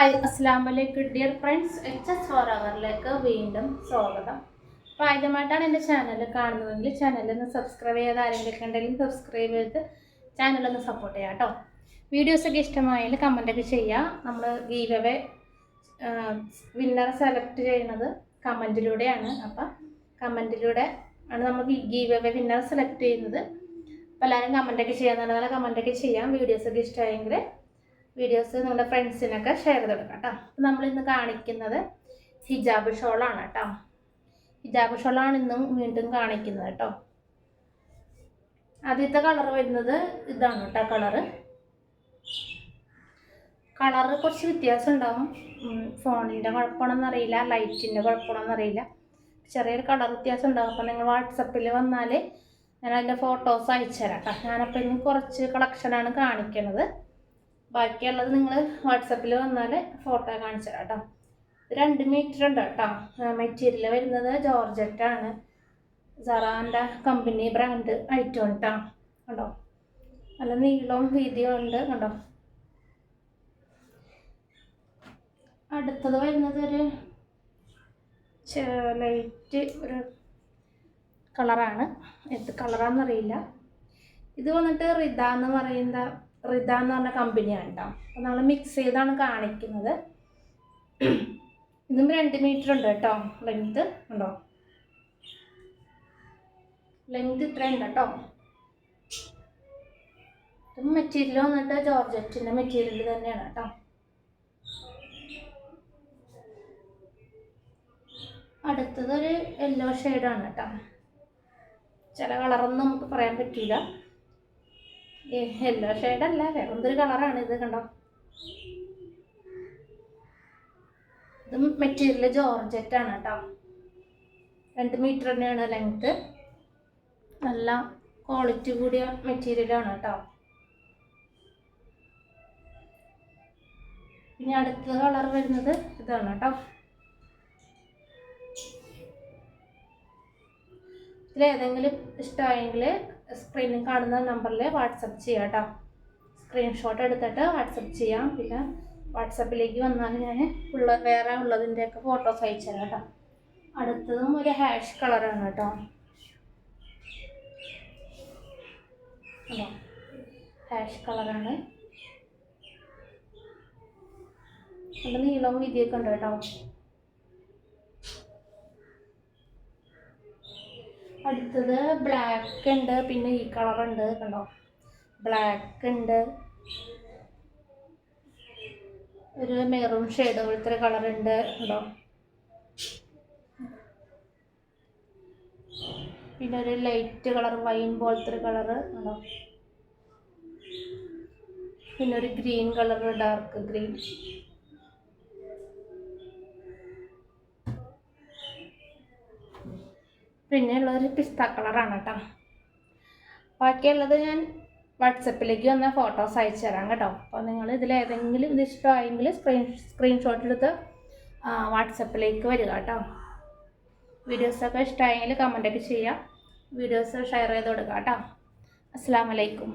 Hi അസ്സാം വലൈക്കും dear friends. H S four അവറിലേക്ക് വീണ്ടും സ്വാഗതം. അപ്പോൾ ആദ്യമായിട്ടാണ് എന്റെ ചാനൽ കാണുന്നതെങ്കിൽ ചാനലൊന്ന് സബ്സ്ക്രൈബ് ചെയ്ത് ആരെങ്കിലും ഉണ്ടെങ്കിൽ സബ്സ്ക്രൈബ് ചെയ്ത് ചാനലൊന്ന് സപ്പോർട്ട് ചെയ്യാം കേട്ടോ വീഡിയോസൊക്കെ ഇഷ്ടമായാൽ കമന്റൊക്കെ ചെയ്യുക നമ്മൾ ഗീവവേ വിന്നർ സെലക്ട് ചെയ്യുന്നത് കമന്റിലൂടെയാണ് അപ്പം കമന്റിലൂടെ ആണ് നമ്മൾ ഗീവവേ വിന്നർ സെലക്ട് ചെയ്യുന്നത്. അപ്പോൾ എല്ലാവരും കമന്റൊക്കെ ചെയ്യാൻ നല്ല നല്ല കമന്റൊക്കെ ചെയ്യാം. വീഡിയോസൊക്കെ ഇഷ്ടമായെങ്കിൽ വീഡിയോസ് നമ്മുടെ ഫ്രണ്ട്സിനൊക്കെ ഷെയർ ചെയ്ത് കൊടുക്കാം കേട്ടോ. അപ്പം നമ്മളിന്ന് കാണിക്കുന്നത് ഹിജാബ് ഷോളാണ് കേട്ടോ. ഹിജാബ് ഷോളാണ് ഇന്നും വീണ്ടും കാണിക്കുന്നത് കേട്ടോ. ആദ്യത്തെ കളർ വരുന്നത് ഇതാണ് കേട്ടോ കളറ് കളറ് കുറച്ച് വ്യത്യാസം ഉണ്ടാവും. ഫോണിന്റെ കുഴപ്പമാണെന്ന് അറിയില്ല ലൈറ്റിന്റെ കുഴപ്പമാണെന്ന് അറിയില്ല. ചെറിയൊരു കളർ വ്യത്യാസം ഉണ്ടാവും. അപ്പോൾ നിങ്ങൾ വാട്സപ്പിൽ വന്നാൽ ഞാൻ അതിന്റെ ഫോട്ടോസ് അയച്ചു തരാം കേട്ടോ. ഞാനപ്പോൾ ഇന്ന് കുറച്ച് കളക്ഷനാണ് കാണിക്കണത്. ബാക്കിയുള്ളത് നിങ്ങൾ വാട്സപ്പിൽ വന്നാൽ ഫോട്ടോ കാണിച്ചു കേട്ടോ രണ്ട് മീറ്റർ ഉണ്ട് കേട്ടോ മെറ്റീരിയൽ വരുന്നത് ജോർജറ്റാണ്. സറാന്റെ കമ്പനി ബ്രാൻഡ് ഐറ്റം കേട്ടോ കണ്ടോ? നല്ല നീളവും വീതിയും ഉണ്ട് കണ്ടോ? അടുത്തത് വരുന്നത് ഒരു ലൈറ്റ് ഒരു കളറാണ്. എന്ത് കളറാണെന്നറിയില്ല ഇത് വന്നിട്ട് റിദ എന്ന് പറയുന്ന റിദ എന്ന് പറഞ്ഞ കമ്പനിയാണ് കേട്ടോ അപ്പോൾ നമ്മൾ മിക്സ് ചെയ്താണ് കാണിക്കുന്നത്. ഇതും രണ്ട് മീറ്റർ ഉണ്ട് കേട്ടോ ലെങ്ത് ഉണ്ടോ? ലെങ്ത് ഇത്ര ഉണ്ട് കേട്ടോ ഇതും മെറ്റീരിയൽ വന്നിട്ട് ജോർജറ്റിന്റെ മെറ്റീരിയൽ തന്നെയാണ് കേട്ടോ അടുത്തത് ഒരു യെല്ലോ ഷെയ്ഡാണ് കേട്ടോ ചില കളറൊന്നും നമുക്ക് പറയാൻ പറ്റില്ല യെല്ലോ അല്ല എന്തൊരു കളറാണ് ഇത് കണ്ടോ? ഇത് മെറ്റീരിയൽ ജോർജറ്റ് ആണ് കേട്ടോ. രണ്ട് മീറ്റർ തന്നെയാണ് ലെങ്ത്ത് നല്ല ക്വാളിറ്റി കൂടിയ മെറ്റീരിയലാണ് കേട്ടോ. ഇനി അടുത്ത കളർ വരുന്നത് ഇതാണ് കേട്ടോ. ഇതിലേതെങ്കിലും ഇഷ്ടമായെങ്കിൽ സ്ക്രീനിൽ കാണുന്ന നമ്പറിൽ വാട്സപ്പ് ചെയ്യാം കേട്ടോ സ്ക്രീൻഷോട്ട് എടുത്തിട്ട് വാട്സപ്പ് ചെയ്യാം. പിന്നെ വാട്സപ്പിലേക്ക് വന്നാൽ ഞാൻ ഉള്ള വേറെ ഉള്ളതിന്റെയൊക്കെ ഫോട്ടോസ് അയച്ചു തരാം കേട്ടോ. അടുത്തതും ഒരു ഹാഷ് കളറാണ് കേട്ടോ. ഹാഷ് കളറാണ് നല്ല നീളവും വീതിയൊക്കെ ഉണ്ട് കേട്ടോ. അടുത്തത് ബ്ലാക്ക് ഉണ്ട് പിന്നെ ഈ കളർ ഉണ്ട് കണ്ടോ? ബ്ലാക്ക് ഉണ്ട്. ഒരു മെറൂൺ ഷെയ്ഡ് പോലത്തെ കളർ ഉണ്ട് കണ്ടോ? പിന്നെ ഒരു ലൈറ്റ് കളർ വൈൻ പോലത്തെ ഒരു കണ്ടോ? പിന്നെ ഒരു ഗ്രീൻ കളർ ഡാർക്ക് ഗ്രീൻ പിന്നെ ഉള്ളത് പിസ്ത കളറാണ് കേട്ടോ ബാക്കിയുള്ളത് ഞാൻ വാട്സപ്പിലേക്ക് വന്ന ഫോട്ടോസ് അയച്ചു തരാം കേട്ടോ. അപ്പോൾ നിങ്ങൾ ഇതിൽ ഏതെങ്കിലും ഇത് ഇഷ്ടമായെങ്കിൽ സ്ക്രീൻ സ്ക്രീൻഷോട്ട് എടുത്ത് വാട്സപ്പിലേക്ക് വരിക കേട്ടോ. വീഡിയോസൊക്കെ ഇഷ്ടമായെങ്കിൽ കമന്റൊക്കെ ചെയ്യാം വീഡിയോസ് ഷെയർ ചെയ്ത് കൊടുക്കുക കേട്ടോ. അസ്സാം വലൈക്കും